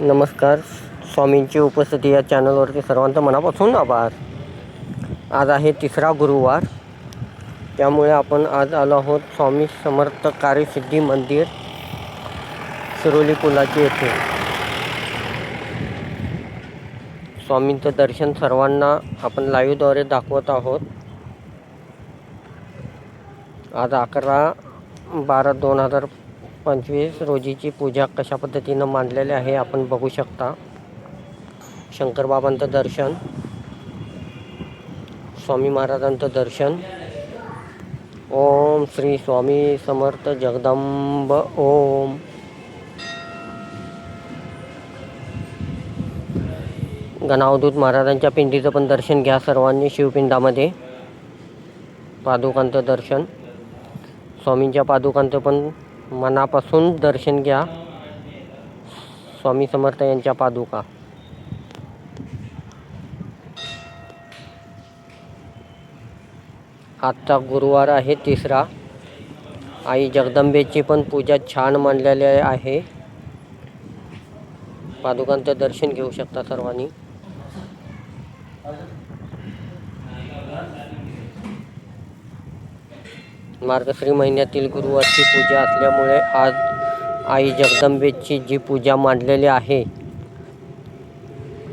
नमस्कार. स्वामींची उपस्थिती या चॅनलवरती सर्वांचं मनापासून आभार. आज आहे तिसरा गुरुवार. त्यामुळे आपण आज आलो आहोत स्वामी समर्थ कार्यसिद्धी मंदिर शिरोली पुलाची येथे. स्वामींचं दर्शन सर्वांना आपण लाईव्हद्वारे दाखवत आहोत. आज अकरा बारा दोन हजार पंचवीस रोजीची पूजा कशा पद्धतीनं मांडलेली आहे आपण बघू शकता. शंकरबाबांचं दर्शन स्वामी महाराजांचं दर्शन. ओम श्री स्वामी समर्थ जगदंब ओम. गणावधूत महाराजांच्या पिंडीचं पण दर्शन घ्या सर्वांनी शिवपिंडामध्ये. पादुकांचं दर्शन. स्वामींच्या पादुकांचं पण मनापासून दर्शन घ्या. स्वामी समर्थ यांच्या पादुका. आजचा गुरुवार आहे तिसरा. आई जगदंबेची पण पूजा छान मांडलेली आहे. पादुकांचं दर्शन घेऊ शकता सर्वांनी. मार्गश्री महिन्यातील गुरुवारची पूजा असल्यामुळे आज आई जगदंबेची जी पूजा मांडलेली आहे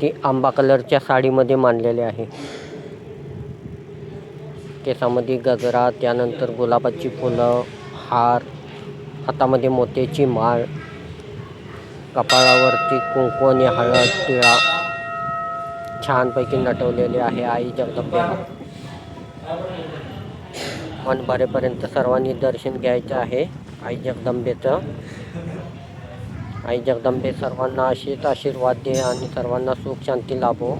ती आंबा कलरच्या साडीमध्ये मांडलेली आहे. केसामध्ये गजरा त्यानंतर गुलाबाची फुलं हार हातामध्ये मोत्याची माळ कपाळावरती कुंकू आणि हळद तिळा छानपैकी नटवलेली आहे आई जगदंबेला. मन भरेपर्यंत सर्वांनी दर्शन घ्यायचं आहे. आई जगदंबेचं. आई जगदंबे सर्वांना अशीच आशीर्वाद दे आणि सर्वांना सुख शांती लाभो.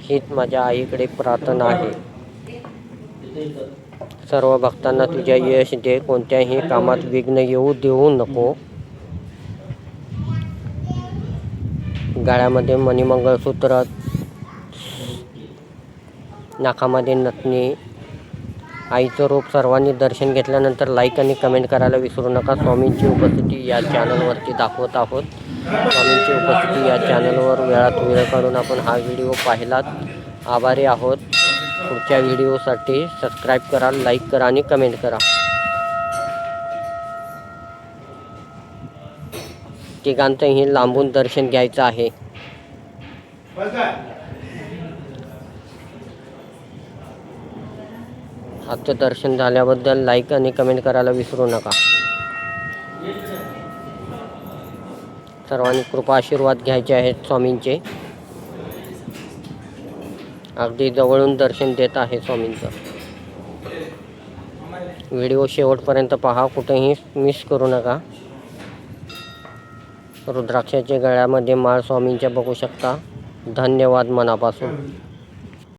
हीच माझ्या आईकडे प्रार्थना आहे. सर्व भक्तांना तुझ्या यश दे. कोणत्याही कामात विघ्न येऊ देऊ नको. गाळ्यामध्ये मणिमंगळसूत्र नाकामध्ये नथणी आईचं रूप सर्वांनी दर्शन घेतल्यानंतर लाईक आणि कमेंट करायला विसरू नका. स्वामींची उपस्थिती या चॅनलवरती दाखवत आहोत. स्वामींची उपस्थिती या चॅनलवर वेळात वेळ काढून आपण हा व्हिडिओ पाहिलात. आभारी आहोत. पुढच्या व्हिडिओसाठी सबस्क्राईब करा लाईक करा आणि कमेंट करा. तिघांचंही लांबून दर्शन घ्यायचं आहे. आजचं दर्शन झाल्याबद्दल लाईक आणि कमेंट करायला विसरू नका. सर्वांनी कृपा आशीर्वाद घ्यायचे आहेत स्वामींचे. अगदी जवळून दर्शन देत आहे स्वामींचं. व्हिडिओ शेवटपर्यंत पहा कुठेही मिस करू नका. रुद्राक्षाच्या गळ्यामध्ये माळ स्वामींच्या बघू शकता. धन्यवाद मनापासून.